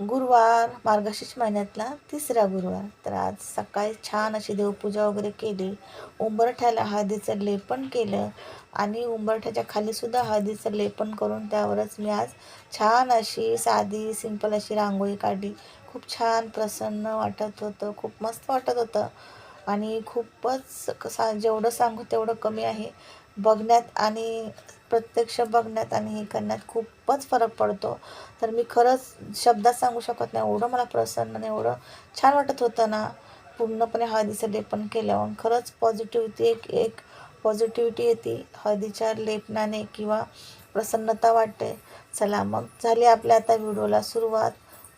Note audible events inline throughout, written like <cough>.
गुरुवार मार्गशीर्ष महिन्यातला तिसरा गुरुवार. तर आज सकाळी छान अशी देवपूजा वगैरे केली. उंबरठ्याला हळदीचं लेपन केलं आणि उंबरठ्याच्या खालीसुद्धा हळदीचं लेपन करून त्यावरच मी आज छान अशी साधी सिंपल अशी रांगोळी काढली. खूप छान प्रसन्न वाटत होतं खूप मस्त वाटत होतं. आणि खूपच कसा जेवढं सांगू तेवढं कमी आहे. बघण्यात आणि प्रत्यक्ष बघण्यात आणि हे करण्यात खूपच फरक पडतो. तर मी खरंच शब्दात सांगू शकत नाही. एवढं मला प्रसन्न आणि एवढं छान वाटत होतं ना. पूर्णपणे हळदीचं लेपन केल्यावर. खरंच पॉझिटिव्हिटी एक एक पॉझिटिव्हिटी येते. हळदीच्या लेपनाने किंवा प्रसन्नता वाटते. चला मग झाली आपल्या आता व्हिडिओला सुरुवात.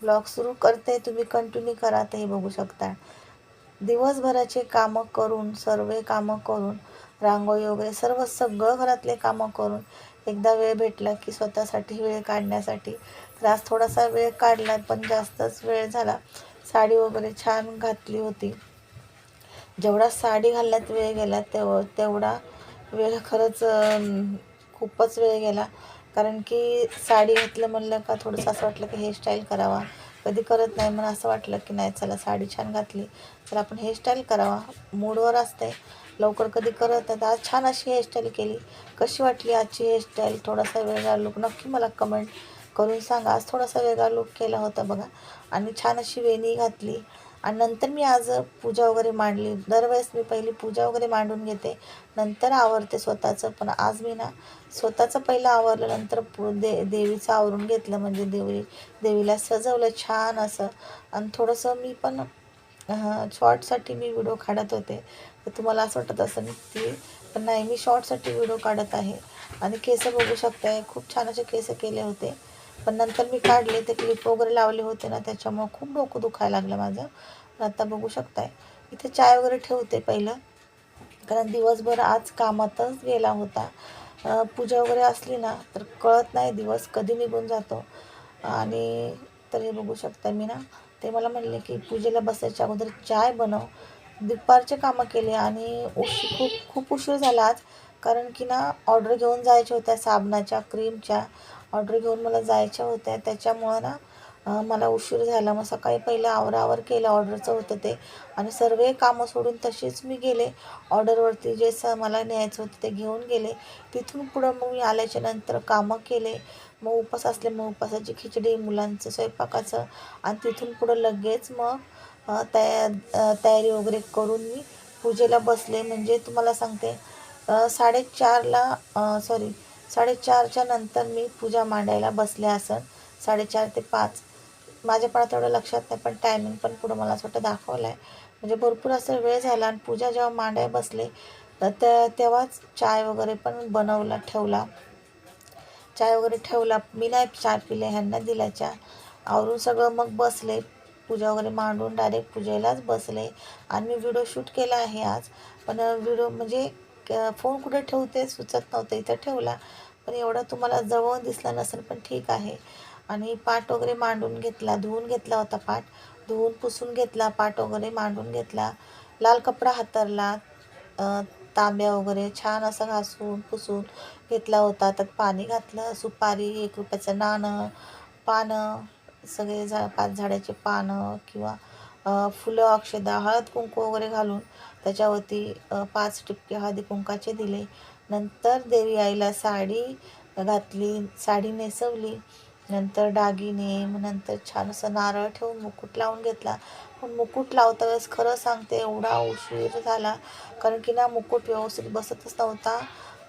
ब्लॉग सुरू करते. तुम्ही कंटिन्यू करा. ते बघू शकता. दिवसभराचे कामं करून सर्व कामं करून रांगोळी वगैरे सर्व सगळं घरातले कामं करून एकदा वेळ भेटला की स्वतःसाठी वेळ काढण्यासाठी. तर आज थोडासा वेळ काढला पण जास्तच वेळ झाला. साडी वगैरे छान घातली होती. जेवढा साडी घालण्यात वेळ गेला तेव तेवढा वेळ खरंच खूपच वेळ गेला. कारण की साडी घातलं म्हणलं का थोडंसं असं वाटलं की हेअरस्टाईल करावा. कधी करत नाही म्हणून असं वाटलं की नाही चला साडी छान घातली. तर आपण हेअरस्टाईल करावा. मूडवर असते लवकर कधी करत नाही. तर आज छान अशी हेअरस्टाईल केली. कशी वाटली आजची हेअरस्टाईल थोडासा वेगळा लुक नक्की मला कमेंट करून सांगा. आज थोडासा वेगळा लुक केला होता बघा. आणि छान अशी वेणी घातली. आणि नंतर मी आज पूजा वगैरे मांडली. दरवेळेस मी पहिली पूजा वगैरे मांडून घेते. नंतर आवरते स्वतःचं. पण आज मी ना स्वतःचं पहिलं आवरलं नंतर पु दे देवीचं आवरून घेतलं. म्हणजे देवी देवीला सजवलं छान असं. आणि थोडंसं मी पण शॉर्टसाठी मी व्हिडिओ काढत होते. तुम्हाला असं वाटत असं की पण नाही मी शॉर्टसाठी व्हिडिओ काढत आहे. आणि केस बघू शकताय. खूप छान असे केस केले होते. पण नंतर मी काढले ते क्लिप वगैरे लावले होते ना त्याच्यामुळं खूप डोकं दुखायला लागलं माझं. आता बघू शकताय. इथे चाय वगैरे ठेवते पहिलं. कारण दिवसभर आज कामातच गेला होता. पूजा वगैरे असली ना तर कळत नाही दिवस कधी निघून जातो. आणि तर हे बघू शकता मी ना. ते मला म्हणले की पूजेला बसायच्या अगोदर चाय बनव. दुपारचे कामं केले आणि उशी खूप खूप उशीर झाला आज. कारण की ना ऑर्डर घेऊन जायच्या होत्या साबणाच्या क्रीमच्या ऑर्डर घेऊन मला जायच्या होत्या. त्याच्यामुळं ना मला उशीर झाला. मग सकाळी पहिलं आवरावर केलं ऑर्डरचं होतं ते. आणि सर्व कामं सोडून तशीच मी गेले. ऑर्डरवरती जे स मला न्यायचं होतं ते घेऊन गेले. तिथून पुढं मग मी आल्याच्यानंतर कामं केले. मग उपास मग उपासाची खिचडी मुलांचं स्वयंपाकाचं. आणि तिथून पुढं लगेच मग तया तयारी वगैरे करून मी पूजेला बसले. म्हणजे तुम्हाला सांगते साडेचारला सॉरी साडेचारच्या नंतर मी पूजा मांडायला बसले असन. साडेचार ते पाच. माझ्या पण तेवढं लक्षात नाही पण टायमिंग पण पुढं मला असं वाटतं दाखवलं आहे म्हणजे भरपूर असं वेळ झाला आणि पूजा जेव्हा मांडायला बसले तर त्या तेव्हाच चाय वगैरे पण बनवला ठेवला. चाय वगैरे ठेवला. मी नाही चहा पिले ह्यांना दिला चहा. आवरून सगळं मग बसले. पूजा वगैरे मांडून डायरेक्ट पूजेलाच बसले. आणि मी व्हिडिओ शूट केला आहे आज. पण व्हिडिओ म्हणजे क- फोन कुठे ठेवते सुचत नव्हतं. इथं ठेवला. पण एवढा तुम्हाला जवळ दिसला नसेल पण ठीक आहे. आणि पाट वगैरे मांडून घेतला. धुवून घेतला होता पाट धुवून पुसून घेतला. पाट वगैरे मांडून घेतला. लाल कपडा हातरला. तांब्या वगैरे छान असं घासून पुसून घेतला होता. त्यात पाणी घातलं. सुपारी एक रुपयाचं नाणं पानं सगळे झा पाच झाडाचे पानं किंवा फुलं अक्षदा हळद कुंकू वगैरे घालून त्याच्यावरती पाच टिपके हळदी कुंकाचे दिले. नंतर देवी आईला साडी घातली साडी नेसवली. नंतर दागिने मग नंतर छान असं नारळ ठेवून मुकुट लावून घेतला. पण मुकुट लावता वेळेस खरं सांगते एवढा उशीर झाला. कारण की ना मुकुट व्यवस्थित बसतच नव्हता.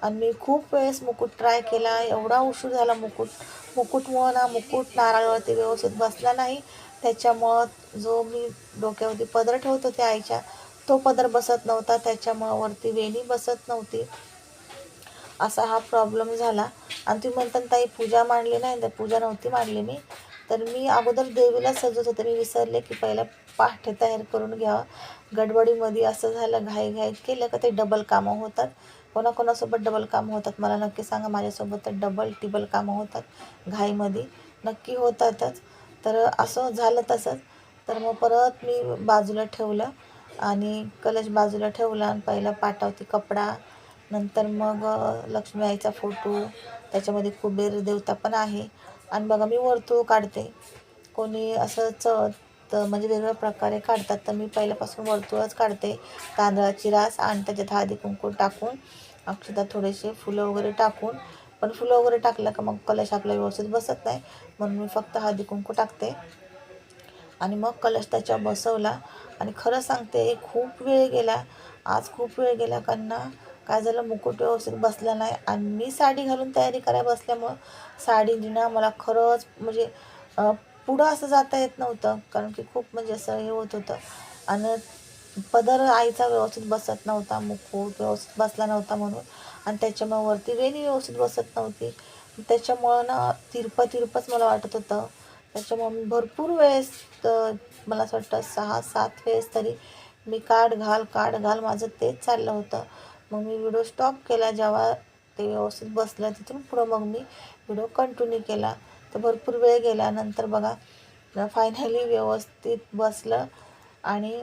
आणि मी खूप वेळेस मुकुट ट्राय केला. एवढा उशीर झाला मुकुट. मुकुटमुळं ना मुकुट नारळावरती व्यवस्थित बसला नाही. त्याच्यामुळं जो मी डोक्यावरती पदर ठेवत होते आईच्या तो पदर बसत नव्हता. त्याच्यामुळं वरती वेणी बसत नव्हती. असा हा प्रॉब्लेम झाला. आणि तुम्ही म्हणता ताई पूजा मांडली नाही. तर पूजा नव्हती मांडली मी. तर मी अगोदर देवीला सजत होते. मी विसरले की पहिला पहाटे तयार करून घ्यावं. गडबडीमध्ये असं झालं घाई घाईत केलं का ते डबल कामं होतात. कोणाकोणासोबत डबल कामं होतात? मला नक्की सांगा. माझ्यासोबत तर डबल टिबल कामं होतात घाईमध्ये. नक्की होतातच. तर असं झालं तसंच. तर मग परत मी बाजूला ठेवलं आणि कलश बाजूला ठेवला आणि पहिला पाटावती कपडा. नंतर मग लक्ष्मी आईचा फोटो त्याच्यामध्ये कुबेर देवता पण आहे. आणि बघा मी वर्तुळ काढते. कोणी असं च तर म्हणजे वेगवेगळ्या प्रकारे काढतात. तर मी पहिल्यापासून वर्तुळच काढते. तांदळाची रास आणि त्याच्यात हळदी कुंकू टाकून अक्षता थोडेसे फुलं वगैरे टाकून. पण फुलं वगैरे टाकलं का मग कलश आपला व्यवस्थित बसत नाही. म्हणून मी फक्त हळदी कुंकू टाकते. आणि मग कलश त्याच्यावर बसवला. आणि खरं सांगते खूप वेळ गेला. आज खूप वेळ गेला कारण काय झालं मुकुट व्यवस्थित बसला नाही. आणि मी साडी घालून तयारी करायला बसल्यामुळं साडी ना मला खरंच म्हणजे पुढं असं जाता येत नव्हतं. कारण की खूप म्हणजे असं हे होत होतं. आणि पदर आईचा व्यवस्थित बसत नव्हता मुखूट व्यवस्थित बसला नव्हता म्हणून. आणि त्याच्यामुळे वरती वेणी व्यवस्थित बसत नव्हती. त्याच्यामुळं ना तिरपं तिरपंच मला वाटत होतं. त्याच्यामुळं मी भरपूर वेळेस मला असं वाटतं सहा सात वेळेस तरी मी काढ घाल काढ घाल माझं तेच चाललं होतं. मग मी व्हिडिओ स्टॉप केला. जेव्हा ते व्यवस्थित बसलं तिथून पुढं मग मी व्हिडिओ कंटिन्यू केला. तर भरपूर वेळ गेल्यानंतर बघा फायनली व्यवस्थित बसलं आणि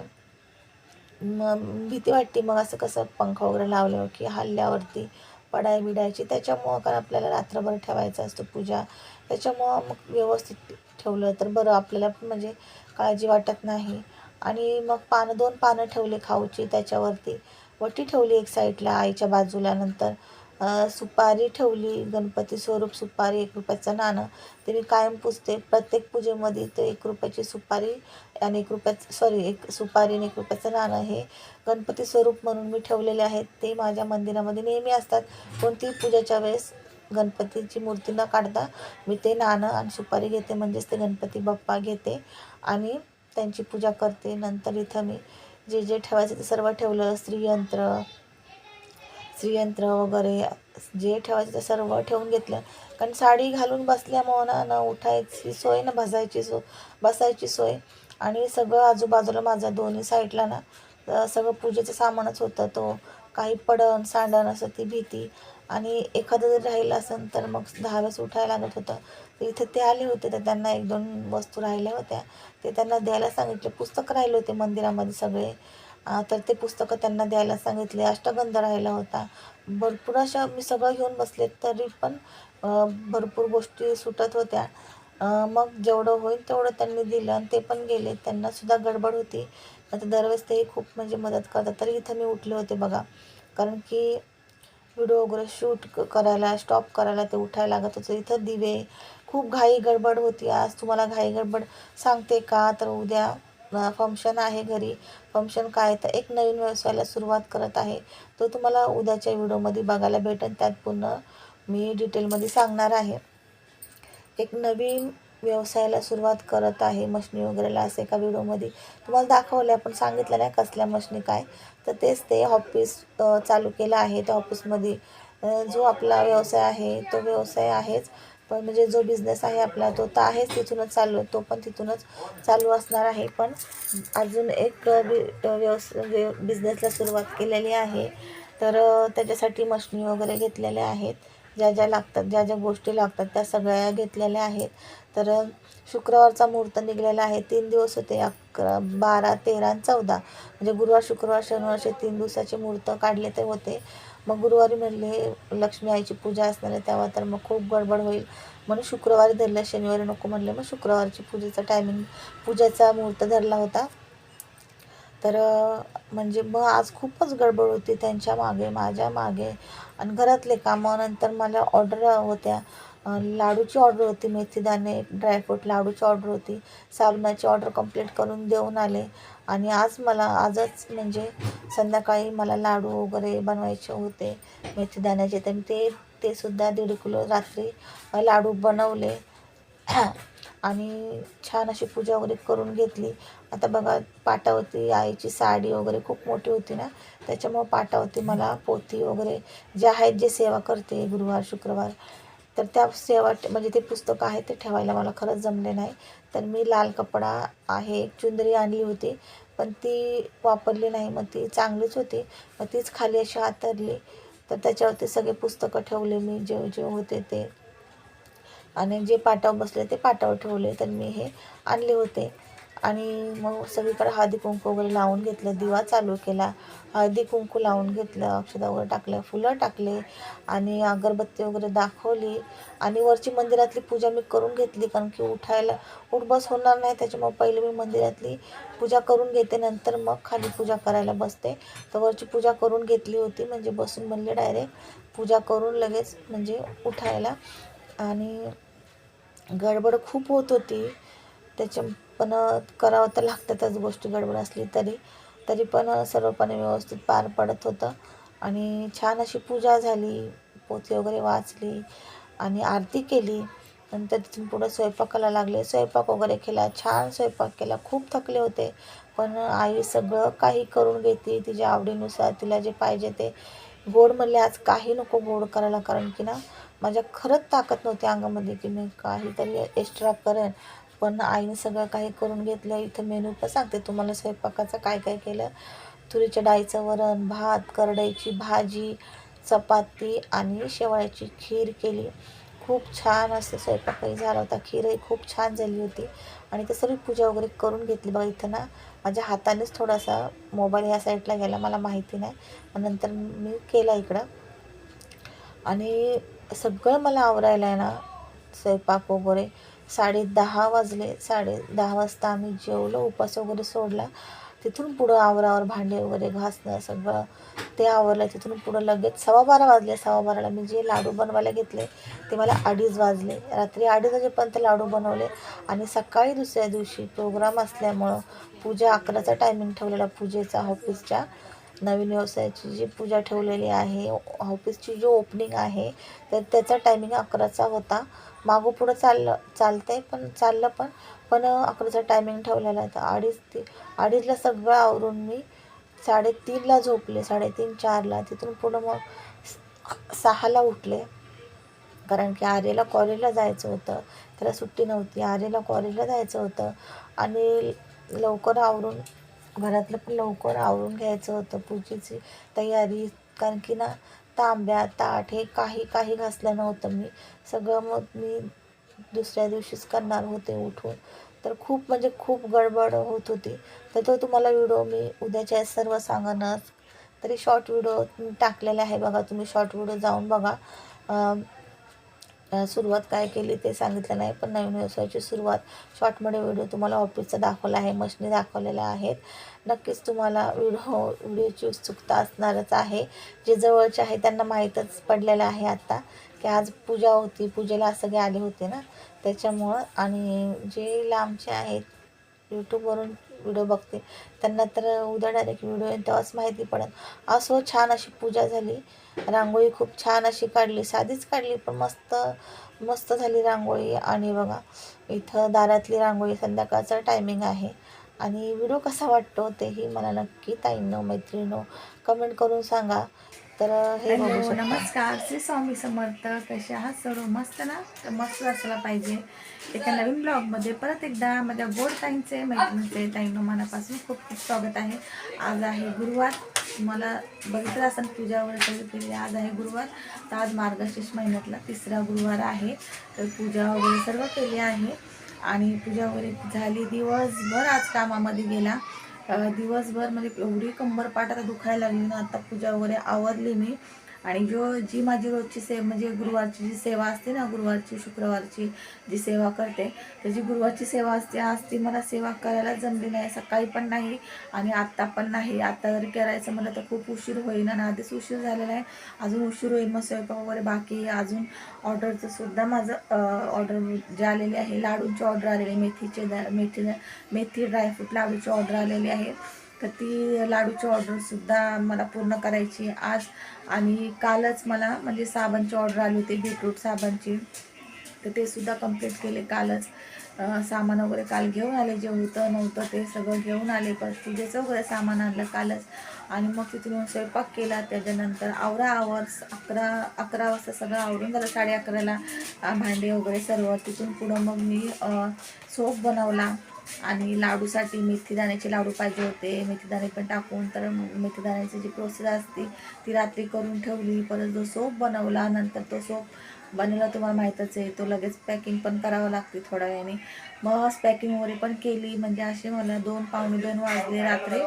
मग भीती वाटते मग असं कसं पंखा वगैरे लावल्यावर हो की हल्ल्यावरती पडाय बिडायची त्याच्यामुळं कारण आपल्याला रात्रभर ठेवायचं असतं पूजा. त्याच्यामुळं मग व्यवस्थित ठेवलं तर बरं आपल्याला पण म्हणजे काळजी वाटत नाही. आणि मग पानं दोन पानं ठेवले खाऊची त्याच्यावरती. वटी ठेवली एक साईडला आईच्या बाजूला नंतर. सुपारी ठेवली गणपती स्वरूप सुपारी एक रुपयाचं नाणं. ते मी कायम पुजते प्रत्येक पूजेमध्ये ते एक रुपयाची सुपारी आणि एक रुपयाचं सॉरी एक सुपारी आणि एक रुपयाचं नाणं हे गणपती स्वरूप म्हणून मी ठेवलेले आहेत. ते माझ्या मंदिरामध्ये नेहमी असतात. कोणतीही पूजेच्या वेळेस गणपतीची मूर्ती न काढता मी ते नाणं आणि सुपारी घेते. म्हणजेच ते गणपती बाप्पा घेते आणि त्यांची पूजा करते. नंतर इथं मी जे जे ठेवायचं ते सर्व ठेवलं. श्रीयंत्र श्रीयंत्र वगैरे जे ठेवायचं ते सर्व ठेवून घेतलं. कारण साडी घालून बसल्यामुळं ना उठायची सोय ना भजायची सो बसायची सोय. आणि सगळं आजूबाजूला माझ्या दोन्ही साईडला ना सगळं पूजेचं सामानच होतं. तो काही पडण सांडण असं ती भीती. आणि एखादं जर राहिलं असेल तर मग दहा वेळेस उठायला लागत होतं. तर इथे ते आले होते तर त्यांना एक दोन वस्तू राहिल्या होत्या. ते त्यांना द्यायला सांगितले. पुस्तक राहिले होते मंदिरामध्ये सगळे. तर ते पुस्तकं त्यांना द्यायला सांगितले. अष्टगंध राहिला होता. भरपूर अशा मी सगळं घेऊन बसले तरी पण भरपूर गोष्टी सुटत होत्या. मग जेवढं होईल तेवढं त्यांनी दिलं आणि ते पण गेले. त्यांना सुद्धा गडबड होती. आता दरवेळेस तेही खूप म्हणजे मदत करतात. तरी इथं मी उठले होते बघा. कारण की व्हिडिओ वगैरे शूट करायला स्टॉप करायला ते उठायला लागत होतं. इथं दिवे. खूप घाई गडबड होती. आज तुम्हाला घाई गडबड सांगते का? तर उद्या फंक्शन आहे घरी. फंक्शन काय? तर एक नवीन व्यवसायाला सुरुवात करत आहे. तो तुम्हाला उद्याच्या व्हिडिओमध्ये बघायला भेटेल. त्यात पूर्ण मी डिटेलमध्ये सांगणार आहे. एक नवीन व्यवसायाला सुरुवात करत आहे मशनी वगैरेला असं एका व्हिडिओमध्ये. तुम्हाला दाखवलं पण सांगितलं नाही कसल्या मशनी काय. तर तेच ते ऑफिस चालू केलं आहे. त्या ऑफिसमध्ये जो आपला व्यवसाय आहे तो व्यवसाय आहेच. पण म्हणजे जो बिझनेस आहे आपला तो तर आहेच तिथूनच चालू तो पण तिथूनच चालू असणार आहे. पण अजून एक व्यवस व्य बिझनेसला सुरुवात केलेली आहे. तर त्याच्यासाठी मशनी वगैरे घेतलेल्या आहेत. ज्या ज्या लागतात ज्या ज्या गोष्टी लागतात त्या सगळ्या घेतलेल्या आहेत. तर शुक्रवारचा मुहूर्त निघलेला आहे. तीन दिवस होते अकरा बारा तेरा आणि चौदा. म्हणजे गुरुवार शुक्रवार शनिवार असे तीन दिवसाचे मुहूर्त काढले ते होते. मग गुरुवारी म्हणले लक्ष्मी आईची पूजा असणार आहे तेव्हा तर मग खूप गडबड होईल. म्हणून शुक्रवारी धरलं शनिवारी नको म्हणले. मग शुक्रवारची पूजेचा टायमिंग पूजेचा मुहूर्त धरला होता. तर म्हणजे मग आज खूपच गडबड होती त्यांच्या मागे माझ्या मागे. आणि घरातले कामानंतर मला ऑर्डर होत्या. लाडूची ऑर्डर होती मेथीदाणे ड्रायफ्रूट लाडूची ऑर्डर होती. साबणाची ऑर्डर कंप्लीट करून देऊन आले. आणि आज मला आजच म्हणजे संध्याकाळी मला लाडू वगैरे बनवायचे होते मेथी दाण्याचे तर मी ते ते सुद्धा दीड किलो रात्री लाडू बनवले. <clears throat> आणि छान अशी पूजा वगैरे करून घेतली. आता बघा पाटावरती आईची साडी वगैरे खूप मोठी होती ना त्याच्यामुळं पाटावरती मला पोथी वगैरे जे आहेत जे सेवा करते गुरुवार शुक्रवार तर त्या सेवा म्हणजे ते पुस्तक आहे ते ठेवायला मला खरंच जमले नाही. तर मी लाल कपडा आहे एक चुंदरी आणली होती पण ती वापरली नाही. मग ती चांगलीच होती. मग तीच खाली अशी हातरली तर त्याच्यावरती सगळे पुस्तकं ठेवले मी जे जे होते ते. आणि जे पाटावर बसले ते पाटावर ठेवले. तर मी हे आणले होते. आणि मग सगळीकडे हळदी कुंकू वगैरे लावून घेतलं दिवा चालू केला हळदी कुंकू लावून घेतलं औषधं वगैरे टाकल्या फुलं टाकले आणि अगरबत्ती वगैरे दाखवली. आणि वरची मंदिरातली पूजा मी करून घेतली कारण की उठायला उठ बस होणार नाही त्याच्यामुळे पहिले मी मंदिरातली पूजा करून घेते नंतर मग खाली पूजा करायला बसते. तर वरची पूजा करून घेतली होती म्हणजे बसून म्हणले डायरेक्ट पूजा करून लगेच म्हणजे उठायला. आणि गडबड खूप होत होती त्याच्या पण करावं तर लागतातच गोष्टी गडबड असली तरी. तरी पण सर्वपणे व्यवस्थित पार पडत होतं. आणि छान अशी पूजा झाली पोथी वगैरे वाचली आणि आरती केली. नंतर तिथून पुढं स्वयंपाकाला लागले. स्वयंपाक वगैरे केला. छान स्वयंपाक केला. खूप थकले होते. पण आई सगळं काही करून घेते तिच्या आवडीनुसार. तिला जे पाहिजे ते गोड म्हणले आज काही नको गोड करायला. कारण की ना माझ्या खरंच ताकद नव्हती अंगामध्ये की मी काहीतरी एक्स्ट्रा करेन. पण आईने सगळं काही करून घेतलं. इथं मेनू पण सांगते तुम्हाला स्वयंपाकाचं काय काय केलं. तुरीच्या डाळीचं वरण भात करडईची भाजी चपाती आणि शेवळ्याची खीर केली. खूप छान असं स्वयंपाकही झाला होता. खीरही खूप छान झाली होती. आणि ते सर्व पूजा वगैरे करून घेतली. बघा इथं ना माझ्या हातानेच थोडासा मोबाईल ह्या साईडला गेला मला माहिती नाही. मग नंतर मी केला इकडं. आणि सगळं मला आवरायला आहे ना स्वयंपाक वगैरे. साडे दहा वाजले साडे दहा वाजता आम्ही जेवलो उपास वगैरे सोडला. तिथून पुढं आवरावर भांडे वगैरे घासणं सगळं ते आवरलं. तिथून पुढं लगेच सव्वा बारा वाजले सव्वा बाराला मी जे लाडू बनवायला घेतले ते मला अडीच वाजले. रात्री अडीच वाजेपर्यंत लाडू बनवले आणि सकाळी दुसऱ्या दिवशी प्रोग्राम असल्यामुळं पूजा अकराचा टायमिंग ठेवलेला पूजेचा ऑफिसच्या नवीन व्यवसायाची जी पूजा ठेवलेली आहे ऑफिसची जी ओपनिंग आहे तर त्याचा टायमिंग अकराचा होता. मागं पुढं चाललं चालतं आहे पण चाललं पण पण अकराचा टायमिंग ठेवलेला आहे तर अडीच ती अडीचला सगळं आवरून मी साडेतीनला झोपले. साडेतीन चारला. तिथून पुढं मग सहाला उठले. कारण की आर्यला कॉलेजला जायचं होतं. त्याला सुट्टी नव्हती. आर्यला कॉलेजला जायचं होतं. आणि लवकर आवरून घरातलं पण लवकर आवरून घ्यायचं होतं पूजेची तयारी. कारण की ना तांब्या ताट हे काही काही घासलं नव्हतं मी. सगळं मग मी दुसऱ्या दिवशीच करणार होते उठून. तर खूप म्हणजे खूप गडबड होत होती. तर तो तुम्हाला व्हिडिओ मी उद्याच्या सर्व सांगणार. तरी शॉर्ट व्हिडिओ टाकलेला आहे बघा. तुम्ही शॉर्ट व्हिडिओ जाऊन बघा. सुरुवात काय केली ते सांगितलं नाही पण नवीन व्यवसायाची सुरुवात शॉर्टमध्ये व्हिडिओ तुम्हाला ऑफिसचा दाखवला आहे मशनी दाखवलेल्या आहेत. नक्कीच तुम्हाला व्हिडिओ व्हिडिओची उत्सुकता असणारच आहे. जे जवळचे आहे त्यांना माहीतच पडलेलं आहे आत्ता की आज पूजा होती पूजेला सगळे आले होते ना. त्याच्यामुळं आणि जे लांबचे आहेत यूट्यूबवरून व्हिडिओ बघते. त्यांना तर उद्या डायरेक्ट व्हिडिओ येईल तेव्हाच माहिती पडेल असो छान अशी पूजा झाली. रांगोळी खूप छान अशी काढली साधीच काढली पण मस्त मस्त झाली रांगोळी. आणि बघा इथं दारातली रांगोळी संध्याकाळचं टायमिंग आहे. आणि व्हिडिओ कसा वाटतो तेही मला नक्की ताईंनो मैत्रिणीनो कमेंट करून सांगा. तर हे बघू शकता. नमस्कार. श्री स्वामी समर्थ. कसे आहात सर्व? मस्त ना? तर मस्त असला पाहिजे. एका नवीन ब्लॉगमध्ये परत एकदा माझ्या गोड ताईंचे मैत्रिणीचे ताईंनो मनापासून खूप खूप स्वागत आहे. आज आहे गुरुवार. मला बघितलं असं पूजा वगैरे सगळी केली आज आहे गुरुवार. तर आज मार्गशीर्ष महिन्यातला तिसरा गुरुवार आहे. तर पूजा वगैरे सर्व केली आहे. आणि पूजा वगैरे झाली. दिवसभर आज कामामध्ये गेला. दिवसभर म्हणजे एवढी कंबरपाट आता दुखायला लागली ना आता पूजा वगैरे आवरली मी. आणि जो जी माझी रोजची सेवा म्हणजे गुरुवारची जी सेवा असते ना गुरुवारची शुक्रवारची जी सेवा करते तर जी गुरुवारची सेवा असते आज ती मला सेवा करायला जमली नाही सकाळी पण नाही आणि आत्ता पण नाही. आत्ता जर करायचं म्हणलं तर खूप उशीर होईल आणि आधीच उशीर झालेला आहे. अजून उशीर होईल मग स्वयंपाक वगैरे बाकी अजून ऑर्डरचं सुद्धा माझं ऑर्डर जे आलेली आहे लाडूंची ऑर्डर आलेली आहे मेथीचे दा- मेथी मेथी ड्रायफ्रूट लाडूची ऑर्डर आलेली आहे. तर ती लाडूची ऑर्डरसुद्धा मला पूर्ण करायची आज. आणि कालच मला म्हणजे साबणची ऑर्डर आली होती बीटरूट साबणची. तर ते सुद्धा कंप्लीट केले कालच. सामान वगैरे काल घेऊन आले जे होतं नव्हतं ते सगळं घेऊन आले. पण पूजेचं वगैरे सामान आणलं कालच. आणि मग तिथून येऊन स्वयंपाक केला. त्याच्यानंतर आवरा आवर अकरा अकरा वाजता सगळं आवरून झालं साडे अकराला. भांडे वगैरे सर्व तिथून पुढं मग मी सोप बनवला. आणि लाडूसाठी मेथीदाण्याचे लाडू पाहिजे होते. मेथीदाणे पण टाकून तर मेथीदाण्याची जी प्रोसेस असते ती रात्री करून ठेवली. परत जो सोप बनवला नंतर तो सोप बनवला तुम्हाला माहीतच आहे तो लगेच पॅकिंग पण करावं लागते थोड्या वेळाने. मग पॅकिंग वगैरे पण केली. म्हणजे असे मला दोन पावणे दोन वाजले रात्री.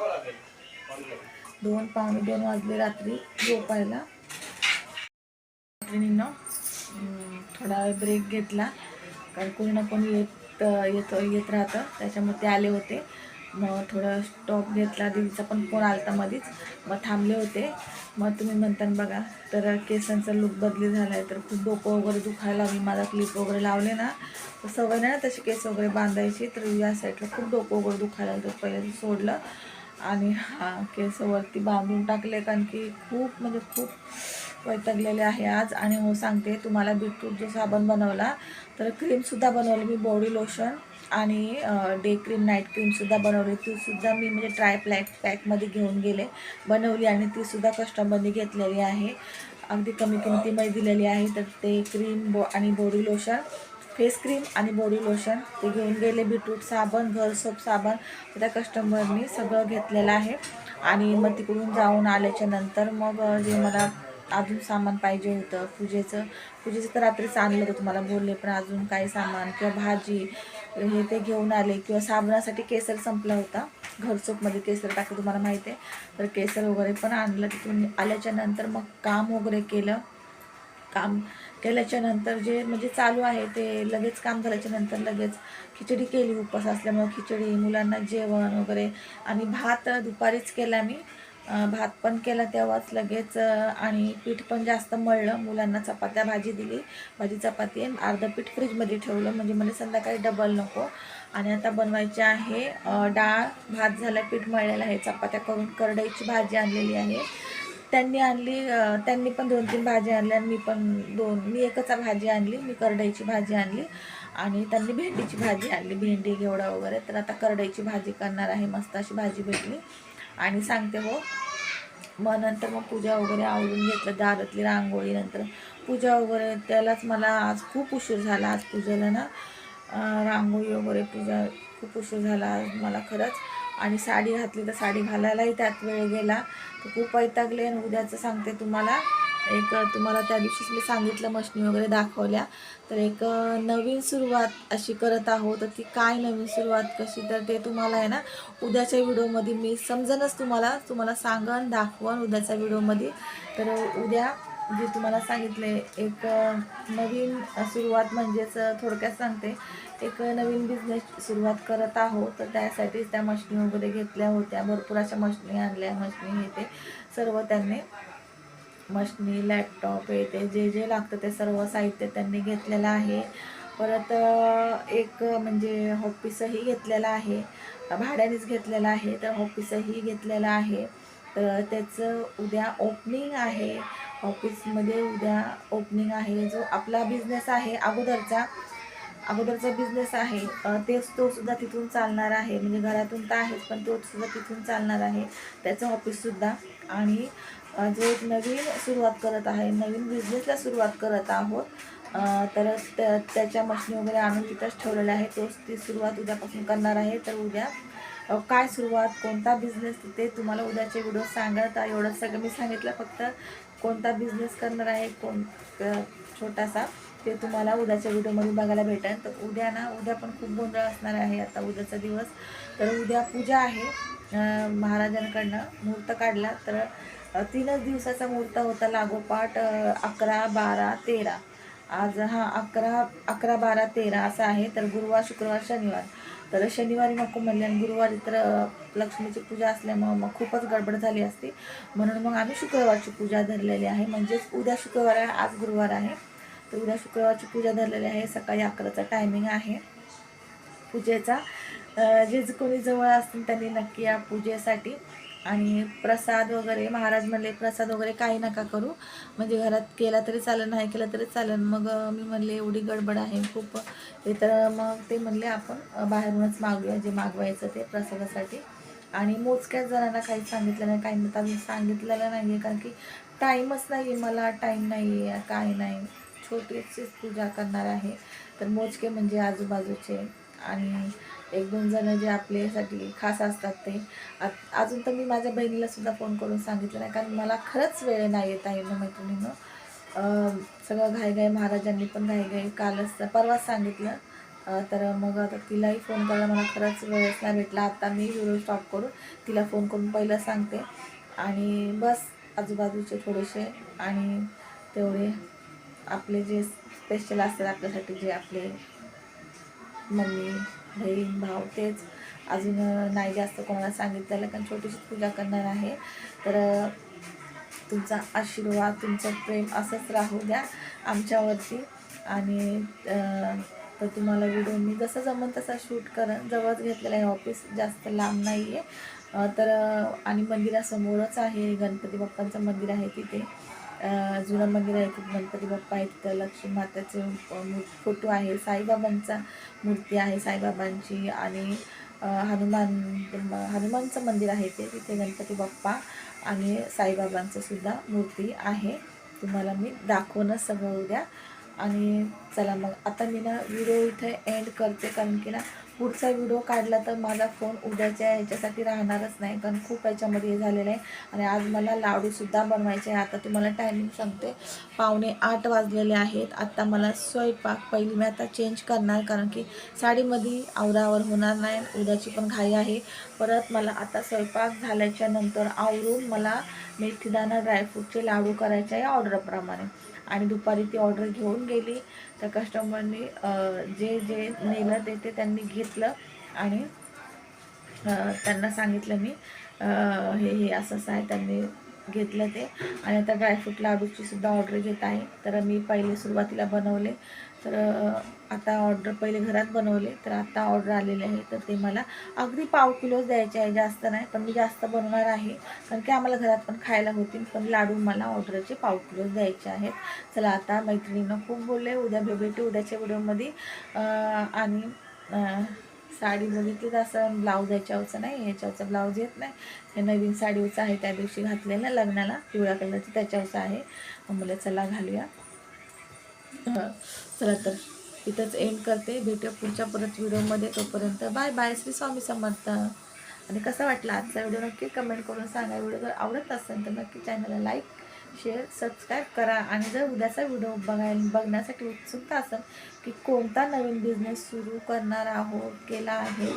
दोन पावणे दोन वाजले रात्री झोपायला. रात्रीनं थोडा वेळ ब्रेक घेतला. कारण कोणी ना कोणी येत येत येत राहतं. त्याच्यामुळे ते आले होते. मग थोडं स्टॉप घेतला. दिदीचा पण फोन आलता मध्येच मग थांबले होते. मग तुम्ही म्हणताना बघा. तर केसांचा लुक बदली झाला आहे तर खूप डोकं वगैरे दुखायला लागली. माझा क्लिप वगैरे लावले ना तर सवय नाही ना तशी केस वगैरे बांधायची. तर या साईडला खूप डोकं वगैरे दुखायला लागलं. तर पहिले सोडलं. आणि हा केस वरती बांधून टाकले. कारण की खूप म्हणजे खूप वैतागलेले आहे आज आणि हो सांगते तुम्हाला बीटरूट जो साबण बनवला तर क्रीमसुद्धा बनवली मी बॉडी लोशन आणि डे क्रीम नाईट क्रीमसुद्धा बनवली. तीसुद्धा मी म्हणजे ट्राय प्लॅक पॅकमध्ये घेऊन गेले बनवली आणि तीसुद्धा कस्टमरने घेतलेली आहे. अगदी कमी किमतीमध्ये दिलेली आहे तर ते क्रीम बो आणि बॉडी लोशन फेस क्रीम आणि बॉडी लोशन ते घेऊन गेले बीटरूट साबण घर सोप साबण. त्या कस्टमरनी सगळं घेतलेलं आहे. आणि मग तिकडून जाऊन आल्याच्यानंतर मग जे मला अजून सामान पाहिजे होतं. पूजेचं पूजेचं तर रात्रीच आणलं होतं तुम्हाला बोलले पण अजून काही सामान किंवा भाजी हे ते घेऊन आले किंवा साबणासाठी केसर संपला होता. घरचोपमध्ये केसर टाकलं तुम्हाला माहिती आहे. तर केसर वगैरे पण आणलं तिथून. आल्याच्यानंतर मग काम वगैरे केलं. काम केल्याच्यानंतर जे म्हणजे चालू आहे ते लगेच काम झाल्याच्यानंतर लगेच खिचडी केली. उपवास असल्यामुळं खिचडी मुलांना जेवण वगैरे आणि भात दुपारीच केला मी. भात पण केला तेव्हाच लगेच आणि पीठ पण जास्त मळलं. मुलांना चपात्या भाजी दिली. भाजी चपाती आणि अर्धं पीठ फ्रीजमध्ये ठेवलं. म्हणजे मला संध्याकाळी डबल नको. आणि आता बनवायचे आहे डाळ भात झाला पीठ मळलेलं आहे. चपात्या करून करडईची भाजी आणलेली आहे. त्यांनी आणली त्यांनी पण दोन तीन भाज्या आणल्या आणि मी पण दोन मी एकच भाजी आणली. मी करडईची भाजी आणली आणि त्यांनी भेंडीची भाजी आणली. भेंडी घेवडा वगैरे. तर आता करडईची भाजी करणार आहे. मस्त अशी भाजी भेटली. आणि सांगते हो मग नंतर मग पूजा वगैरे आवडून घेतलं दारातली रांगोळी नंतर पूजा वगैरे त्यालाच मला आज खूप उशीर झाला आज पूजेला ना रांगोळी वगैरे पूजा खूप उशीर झाला आज मला खरंच. आणि साडी घातली तर साडी घालायलाही त्यात वेळ गेला. तर खूप वैतागले आणि उद्याचं सांगते तुम्हाला. एक तुम्हाला त्या दिवशीच मी सांगितलं मशनी वगैरे दाखवल्या. तर एक नवीन सुरुवात अशी करत आहोत. तर ती काय नवीन सुरुवात कशी? तर ते तुम्हाला आहे ना उद्याच्या व्हिडिओमध्ये मी समजनच तुम्हाला तुम्हाला सांगन दाखवन उद्याच्या व्हिडिओमध्ये. तर उद्या जे तुम्हाला सांगितले एक नवीन सुरुवात म्हणजेच थोडक्यात सांगते. एक नवीन बिझनेस सुरुवात करत आहोत. तर त्यासाठीच त्या मशनी वगैरे घेतल्या होत्या. भरपूर अशा मशनी आणल्या मशनी हे ते सर्व त्यांनी. मशनी लॅपटॉप हे ते जे जे लागतं ते सर्व साहित्य त्यांनी घेतलेलं आहे. परत एक म्हणजे ऑफिसही घेतलेलं आहे. भाड्यानेच घेतलेलं आहे तर ऑफिसही घेतलेलं आहे. तर त्याचं उद्या ओपनिंग आहे. ऑफिसमध्ये उद्या ओपनिंग आहे. जो आपला बिझनेस आहे अगोदरचा अगोदरचा बिझनेस आहे तेच तो सुद्धा तिथून चालणार आहे. म्हणजे घरातून तर आहेच पण तो सुद्धा तिथून चालणार आहे. त्याचं ऑफिससुद्धा आणि जो एक नवीन सुरुवात करत आहे नवीन बिझनेसला सुरुवात करत आहोत तर त्या- त्याच्या मशनी वगैरे आणून तिथंच ठेवलेल्या आहे. तोच ती सुरुवात उद्यापासून करणार आहे. तर उद्या काय सुरुवात कोणता बिझनेस ते तुम्हाला उद्याचे व्हिडिओ सांगत आहे. एवढं सगळं मी सांगितलं. फक्त कोणता बिझनेस करणार आहे कोण छोटासा ते तुम्हाला उद्याच्या व्हिडिओमध्ये बघायला भेटेल. तर उद्या ना उद्या पण खूप गोंधळ असणार आहे. आता उद्याचा दिवस. तर उद्या पूजा आहे. महाराजांकडनं मुहूर्त काढला. तर तीनच दिवसाचा मुहूर्त होता लागोपाठ अकरा बारा तेरा. आज हा अकरा अकरा बारा तेरा असा आहे. तर गुरुवार शुक्रवार शनिवार. तर शनिवारी नको म्हणले आणि गुरुवारी तर लक्ष्मीची पूजा असल्यामुळं मग खूपच गडबड झाली असती. म्हणून मग आम्ही शुक्रवारची पूजा धरलेली आहे. म्हणजेच उद्या शुक्रवार आहे आज गुरुवार आहे. तर उद्या शुक्रवारची पूजा धरलेली आहे. सकाळी अकराचा टायमिंग आहे. पूजेचा. जे जे कोणी जवळ असतील त्यांनी नक्की या पूजेसाठी आणि प्रसाद वगैरे महाराज म्हणले प्रसाद वगैरे काही नका करू. म्हणजे घरात केला तरी चालेल नाही केला तरी चालेल. मग मी म्हणले एवढी गडबड आहे खूप. हे तर मग ते म्हणले आपण बाहेरूनच मागूया जे मागवायचं ते प्रसादासाठी. आणि मोजक्याच जणांना काही सांगितलं नाही काही तर अजून सांगितलेलं नाही आहे कारण की टाईमच नाही आहे मला टाईम नाही आहे काय नाही. छोटीशीच पूजा करणार आहे. तर मोजके म्हणजे आजूबाजूचे आणि एक दोन जण जे आपल्यासाठी खास असतात ते. अजून तर मी माझ्या बहिणीला सुद्धा फोन करून सांगितलं नाही कारण मला खरंच वेळ नाही येत आहे ना मैत्रिणीनं. सगळं घाईघाई महाराजांनी पण घाईघाई कालच परवाच सांगितलं. तर मग आता तिलाही फोन करायला मला खरंच वेळच नाही भेटला. आता मी व्हिडिओ स्टॉप करून तिला फोन करून पहिलं सांगते. आणि बस आजूबाजूचे थोडेसे आणि तेवढे आपले जे स्पेशल असतात आपल्यासाठी जे आपले मम्मी बहीण भाव तेच. अजून नाही जास्त कोणाला सांगितलेलं कारण छोटीशी पूजा करणार आहे. तर तुमचा आशीर्वाद तुमचं प्रेम असंच राहू द्या आमच्यावरती. आणि तर तुम्हाला व्हिडिओ मी जसं जमन तसा शूट कर जवळच घेतलेलं आहे ऑफिस जास्त लांब नाही आहे तर आणि मंदिरासमोरच आहे गणपती बाप्पांचं मंदिर आहे तिथे. जुनं मंदिर आहे खूप गणपती बाप्पा आहे तिथं लक्ष्मी माताचे फोटो आहे. साईबाबांचा मूर्ती आहे साईबाबांची आणि हनुमान हनुमानचं मंदिर आहे ते तिथे गणपती बाप्पा आणि साईबाबांचं सुद्धा मूर्ती आहे. तुम्हाला मी दाखवणं सगळं उद्या. आणि चला मग आता मी ना व्हिडिओ इथे एंड करते कारण की ना पुढचा व्हिडिओ काढला तर माझा फोन उद्याच्या ह्याच्यासाठी राहणारच नाही. कारण खूप याच्यामध्ये हे झालेलं आहे. आणि आज मला लाडूसुद्धा बनवायचे आहे. आता तुम्हाला टायमिंग सांगते. पावणे आठ वाजलेले आहेत. आत्ता मला स्वयंपाक पहिली मी आता चेंज करणार. कारण की साडीमध्ये आवरावर होणार नाही. उद्याची पण घाई आहे. परत मला आता स्वयंपाक झाल्याच्यानंतर आवरून मला मेथीदाणा ड्रायफ्रूटचे लाडू करायचे आहे ऑर्डरप्रमाणे. आणि दुपारी ती ऑर्डर घेऊन गेली. त्या कस्टमरनी जे जे नेलं ते ते त्यांनी घेतलं. आणि त्यांना सांगितलं मी हे हे असं असं आहे त्यांनी घेतलं ते. आणि आता ड्रायफ्रूट लाडूची सुद्धा ऑर्डर घेत आहे. तर मी पहिले सुरुवातीला बनवले. तर आता ऑर्डर पहिले घरात बनवले तर आता ऑर्डर आलेले आहे. तर ते मला अगदी पाव किलोच द्यायचे आहे जास्त नाही पण मी जास्त बनवणार आहे. कारण की आम्हाला घरात पण खायला होतील पण लाडू मला ऑर्डरचे पाव किलोच द्यायचे आहेत. चला आता मैत्रिणीनं खूप बोलले उद्या भे- भेटू उद्याच्या व्हिडिओमध्ये. आणि साडी बघितली असं ब्लाऊज याच्यावरचं नाही याच्यावरचं ब्लाऊज येत नाही. हे नवीन साडीवरचं आहे त्या दिवशी घातलेलं लग्नाला पिवळ्या कलरचं त्याच्यावरचं आहे. मग मला चला घालूया. चला तर. इथंच एंड करते. भेटूया पुढच्या परत व्हिडिओमध्ये. तोपर्यंत बाय बाय श्री स्वामी समर्थ. आणि कसा वाटला आजचा व्हिडिओ नक्की कमेंट करून सांगा. व्हिडिओ जर आवडत असेल तर नक्की चॅनलला लाईक शेअर सबस्क्राईब करा. आणि जर उद्याचा व्हिडिओ बघायला बघण्यासाठी उत्सुकता असेल की कोणता नवीन बिझनेस सुरू करणार आहोत केला आहे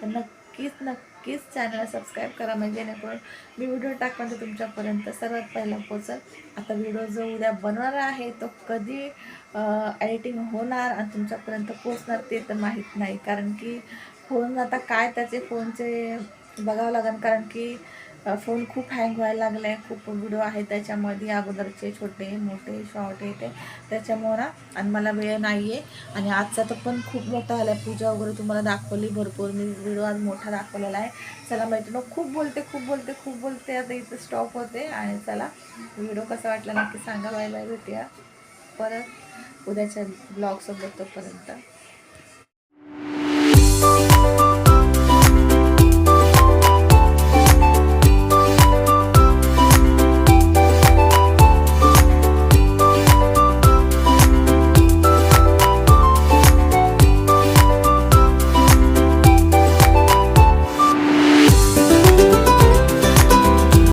तर नक्कीच नक्की नक्कीच चॅनलला सबस्क्राईब करा म्हणजे जेणेकरून मी व्हिडिओ टाकल्यानंतर तुमच्यापर्यंत सर्वात पहिला पोचल आता व्हिडिओ जो उद्या बनवणार आहे तो कधी एडिटिंग होणार आणि तुमच्यापर्यंत पोचणार ते तर माहीत नाही. कारण की फोन आता काय त्याचे फोनचे बघावं लागेल कारण की फोन खूप हँग व्हायला लागला आहे खूप व्हिडिओ आहे त्याच्यामध्ये अगोदरचे छोटे मोठे शॉर्ट येते त्याच्यामुळं ना आणि मला वेळ नाही आहे आणि आजचा तर पण खूप मोठा झाला आहे पूजा वगैरे तुम्हाला दाखवली भरपूर. मी व्हिडिओ आज मोठा दाखवलेला आहे. चला मैत्रिणी खूप बोलते खूप बोलते खूप बोलते. आता इथं स्टॉप होते. आणि चला व्हिडिओ कसा वाटला नक्की सांगा. व्हायला भेटूया परत. उद्याच्या ब्लॉगसोबत तोपर्यंत.